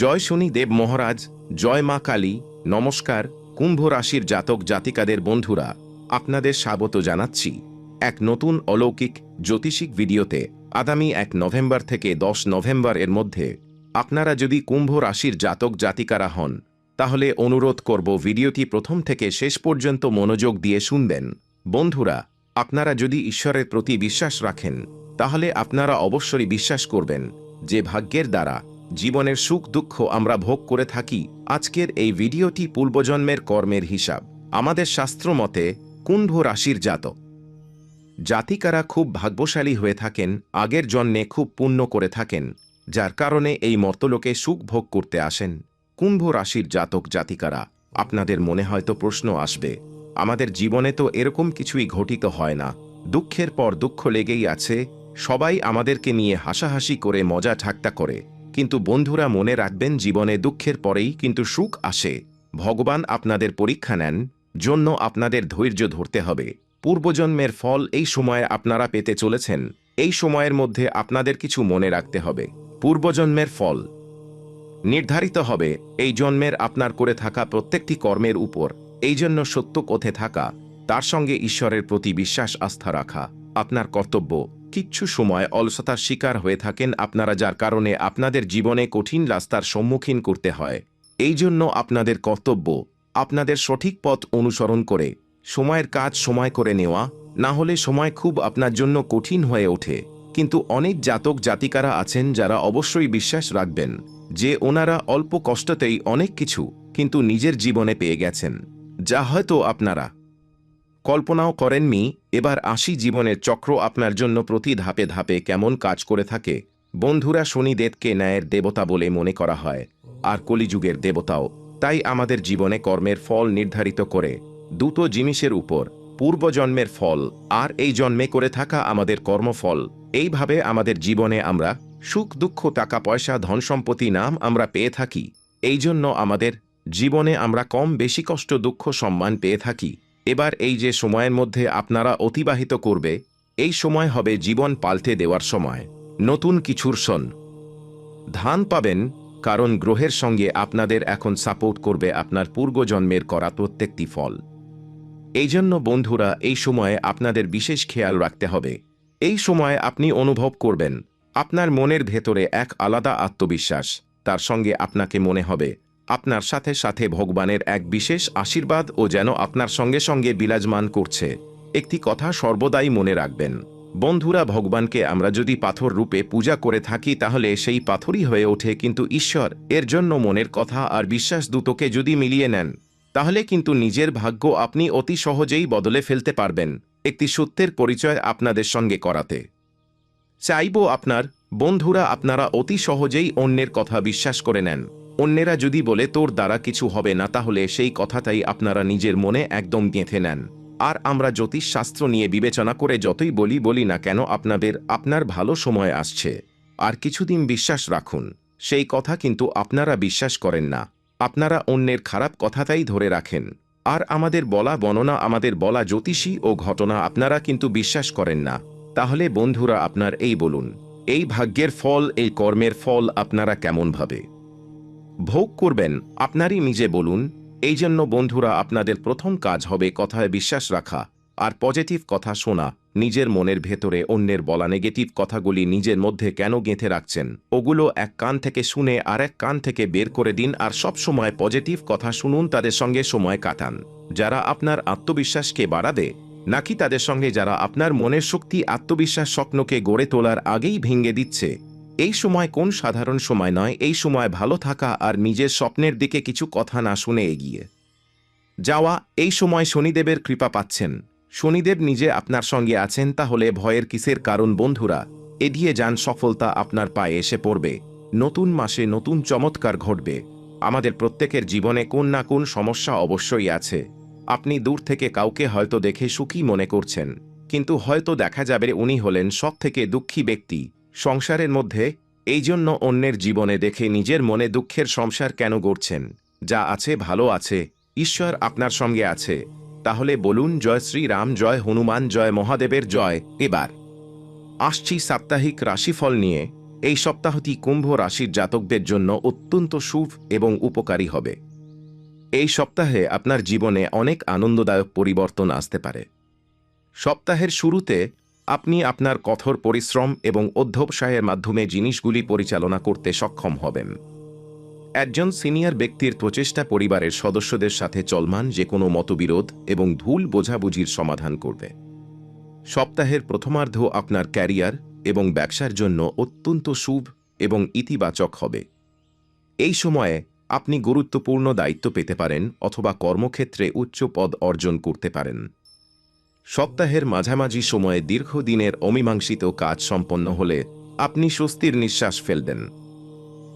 জয় শনি দেব মহারাজ, জয় মা কালী, নমস্কার, কুম্ভ রাশির জাতক জাতিকাদের বন্ধুরা, আপনাদের স্বাগত জানাচ্ছি এক নতুন অলৌকিক জ্যোতিষিক ভিডিওতে। আগামী এক নভেম্বর থেকে দশ নভেম্বর এর মধ্যে আপনারা যদি কুম্ভ রাশির জাতক জাতিকারা হন, তাহলে অনুরোধ করব ভিডিওটি প্রথম থেকে শেষ পর্যন্ত মনোযোগ দিয়ে শুনবেন। বন্ধুরা, আপনারা যদি ঈশ্বরের প্রতি বিশ্বাস রাখেন, তাহলে আপনারা অবশ্যই বিশ্বাস করবেন যে ভাগ্যের দ্বারা জীবনের সুখ দুঃখ আমরা ভোগ করে থাকি, আজকের এই ভিডিওটি পূর্বজন্মের কর্মের হিসাব। আমাদের শাস্ত্র মতে কুম্ভ রাশির জাতক। জাতিকারা খুব ভাগ্যশালী হয়ে থাকেন, আগের জন্মে খুব পুণ্য করে থাকেন, যার কারণে এই মর্তলোকে সুখ ভোগ করতে আসেন। কুম্ভ রাশির জাতক জাতিকারা, আপনাদের মনে হয়তো প্রশ্ন আসবে, আমাদের জীবনে তো এরকম কিছুই ঘটিত হয় না। দুঃখের পর দুঃখ লেগেই আছে, সবাই আমাদেরকে নিয়ে হাসাহাসি করে মজা ঠাট্টা করে। কিন্তু বন্ধুরা মনে রাখবেন, জীবনে দুঃখের পরেই কিন্তু সুখ আসে। ভগবান আপনাদের পরীক্ষা নেন, জন্য আপনাদের ধৈর্য ধরতে হবে। পূর্বজন্মের ফল এই সময়ে আপনারা পেতে চলেছেন, এই সময়ের মধ্যে আপনাদের কিছু মনে রাখতে হবে। পূর্বজন্মের ফল নির্ধারিত হবে, এই জন্মের আপনার করে থাকা প্রত্যেকটি কর্মের উপর, এই জন্য সত্য কথে থাকা, তার সঙ্গে ঈশ্বরের প্রতি বিশ্বাস, আস্থা রাখা, আপনার কর্তব্য। কিচ্ছু সময় অলসতার শিকার হয়ে থাকেন আপনারা যার কারণে আপনাদের জীবনে কঠিন রাস্তার সম্মুখীন করতে হয়। এই জন্য আপনাদের কর্তব্য, আপনাদের সঠিক পথ অনুসরণ করে, সময়ের কাজ সময় করে নেওয়া, না হলে সময় খুব আপনার জন্য কঠিন হয়ে ওঠে। কিন্তু অনেক জাতক জাতিকারা আছেন যারা অবশ্যই বিশ্বাস রাখবেন যে ওনারা অল্প কষ্টতেই অনেক কিছু কিন্তু নিজের জীবনে পেয়ে গেছেন। যা হয়তো আপনারা কল্পনাও করেননি, এবার আসি জীবনের চক্র আপনার জন্য প্রতি ধাপে ধাপে কেমন কাজ করে থাকে। বন্ধুরা শনিদেবকে ন্যায়ের দেবতা বলে মনে করা হয়, আর কলিযুগের দেবতাও, তাই আমাদের জীবনে কর্মের ফল নির্ধারিত করে, দুটো জিনিসের উপর, পূর্বজন্মের ফল, আর এই জন্মে করে থাকা আমাদের কর্মফল, এইভাবে আমাদের জীবনে আমরা সুখ, দুঃখ, টাকা, পয়সা, ধন সম্পত্তি, নাম আমরা পেয়ে থাকি এই জন্য আমাদের জীবনে আমরা কম বেশি কষ্ট, দুঃখ, সম্মান পেয়ে থাকি। এবার এই যে সময়ের মধ্যে আপনারা অতিবাহিত করবে, এই সময় হবে জীবন পাল্টে দেওয়ার সময়। নতুন কিছুর সন ধান পাবেন, কারণ গ্রহের সঙ্গে আপনাদের এখন সাপোর্ট করবে আপনার পূর্বজন্মের করা প্রত্যেকটি ফল। এই জন্য বন্ধুরা, এই সময়ে আপনাদের বিশেষ খেয়াল রাখতে হবে। এই সময়ে আপনি অনুভব করবেন, আপনার মনের ভেতরে এক আলাদা আত্মবিশ্বাস, তার সঙ্গে আপনাকে মনে হবে আপনার সাথে সাথে ভগবানের এক বিশেষ আশীর্বাদ ও যেন আপনার সঙ্গে সঙ্গে বিরাজমান করছে। একটি কথা সর্বদাই মনে রাখবেন। বন্ধুরা, ভগবানকে আমরা যদি পাথর রূপে পূজা করে থাকি, তাহলে সেই পাথরই হয়ে ওঠে। কিন্তু ঈশ্বর, এর জন্য মনের কথা আর বিশ্বাস দুটোকে যদি মিলিয়ে নেন, তাহলে কিন্তু নিজের ভাগ্য আপনি অতি সহজেই বদলে ফেলতে পারবেন। একটি সত্যের পরিচয় আপনাদের সঙ্গে করাতে। চাইব আপনার বন্ধুরা, আপনারা অতি সহজেই অন্যের কথা বিশ্বাস করে নেন। অন্যেরা যদি বলে, তোর দ্বারা কিছু হবে না, তাহলে সেই কথাটাই আপনারা নিজের মনে একদম গেঁথে নেন। আর আমরা জ্যোতিষশাস্ত্র নিয়ে বিবেচনা করে যতই বলি বলি না কেন, আপনাদের, আপনার ভালো সময় আসছে। আর কিছুদিন বিশ্বাস রাখুন, সেই কথা কিন্তু আপনারা বিশ্বাস করেন না। আপনারা অন্যের খারাপ কথাটাই ধরে রাখেন। আর আমাদের বলা বর্ণনা, আমাদের বলা জ্যোতিষী ও ঘটনা আপনারা কিন্তু বিশ্বাস করেন না। তাহলে বন্ধুরা, আপনার এই বলুন, এই ভাগ্যের ফল, এই কর্মের ফল আপনারা কেমন ভাবে? ভোগ করবেন, আপনারই নিজে বলুন। এই জন্য বন্ধুরা, আপনাদের প্রথম কাজ হবে কথায় বিশ্বাস রাখা, আর পজিটিভ কথা শোনা, নিজের মনের ভেতরে অন্যের বলা নেগেটিভ কথাগুলি নিজের মধ্যে কেন গেঁথে রাখছেন? ওগুলো এক কান থেকে শুনে আর এক কান থেকে বের করে দিন, আর সব সময় পজিটিভ কথা শুনুন, তাদের সঙ্গে সময় কাটান। যারা আপনার আত্মবিশ্বাসকে বাড়াবে, নাকি তাদের সঙ্গে যারা আপনার মনের শক্তি আত্মবিশ্বাস স্বপ্নকে গড়ে তোলার আগেই ভেঙে দিচ্ছে এই সময় কোন সাধারণ সময় নয়, এই সময় ভালো থাকা আর নিজের স্বপ্নের দিকে কিছু কথা না শুনে এগিয়ে। যাওয়া, এই সময় শনিদেবের কৃপা পাচ্ছেন। শনিদেব নিজে আপনার সঙ্গে আছেন, তাহলে ভয়ের কিসের কারণ বন্ধুরা? এড়িয়ে যান, সফলতা আপনার পায়ে এসে পড়বে। নতুন মাসে নতুন চমৎকার ঘটবে। আমাদের প্রত্যেকের জীবনে কোন না কোন সমস্যা অবশ্যই আছে। আপনি দূর থেকে কাউকে হয়তো দেখে সুখী মনে করছেন, কিন্তু হয়তো দেখা যাবে উনি হলেন সব থেকে দুঃখী ব্যক্তি। সংসারের মধ্যে এই জন্য অন্যের জীবনে দেখে নিজের মনে দুঃখের সংসার কেন গড়ছেন? যা আছে ভালো আছে, ঈশ্বর আপনার সঙ্গে আছে। তাহলে বলুন, জয় শ্রীরাম, জয় হনুমান, জয় মহাদেবের জয়। এবার আসছি সাপ্তাহিক রাশিফল নিয়ে। এই সপ্তাহটি কুম্ভ রাশির জাতকদের জন্য অত্যন্ত শুভ এবং উপকারী হবে। এই সপ্তাহে আপনার জীবনে অনেক আনন্দদায়ক পরিবর্তন আসতে পারে। সপ্তাহের শুরুতে আপনি আপনার কঠোর পরিশ্রম এবং অধ্যবসায়ের মাধ্যমে জিনিসগুলি পরিচালনা করতে সক্ষম হবেন। একজন সিনিয়র ব্যক্তির প্রচেষ্টা পরিবারের সদস্যদের সাথে চলমান যে কোনো মতবিরোধ এবং ভুল বোঝাবুঝির সমাধান করবে। সপ্তাহের প্রথমার্ধ আপনার ক্যারিয়ার এবং ব্যবসার জন্য অত্যন্ত শুভ এবং ইতিবাচক হবে। এই সময়ে আপনি গুরুত্বপূর্ণ দায়িত্ব পেতে পারেন অথবা কর্মক্ষেত্রে উচ্চ পদ অর্জন করতে পারেন। সপ্তাহের মাঝামাঝি সময়ে দীর্ঘদিনের অমীমাংসিত কাজ সম্পন্ন হলে আপনি স্বস্তির নিঃশ্বাস ফেলবেন।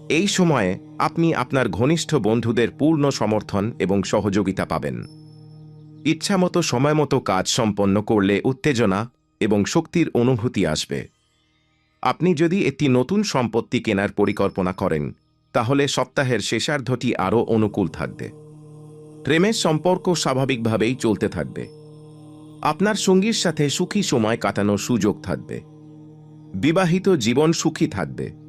এই সময়ে আপনি আপনার ঘনিষ্ঠ বন্ধুদের পূর্ণ সমর্থন এবং সহযোগিতা পাবেন। ইচ্ছামতো সময়মতো কাজ সম্পন্ন করলে উত্তেজনা এবং শক্তির অনুভূতি আসবে। আপনি যদি একটি নতুন সম্পত্তি কেনার পরিকল্পনা করেন, তাহলে সপ্তাহের শেষার্ধটি আরও অনুকূল থাকবে। প্রেমের সম্পর্ক স্বাভাবিকভাবেই চলতে থাকবে। আপনার সঙ্গীর সাথে সুখী সময় কাটানোর সুযোগ থাকবে। বিবাহিত জীবন সুখী থাকবে।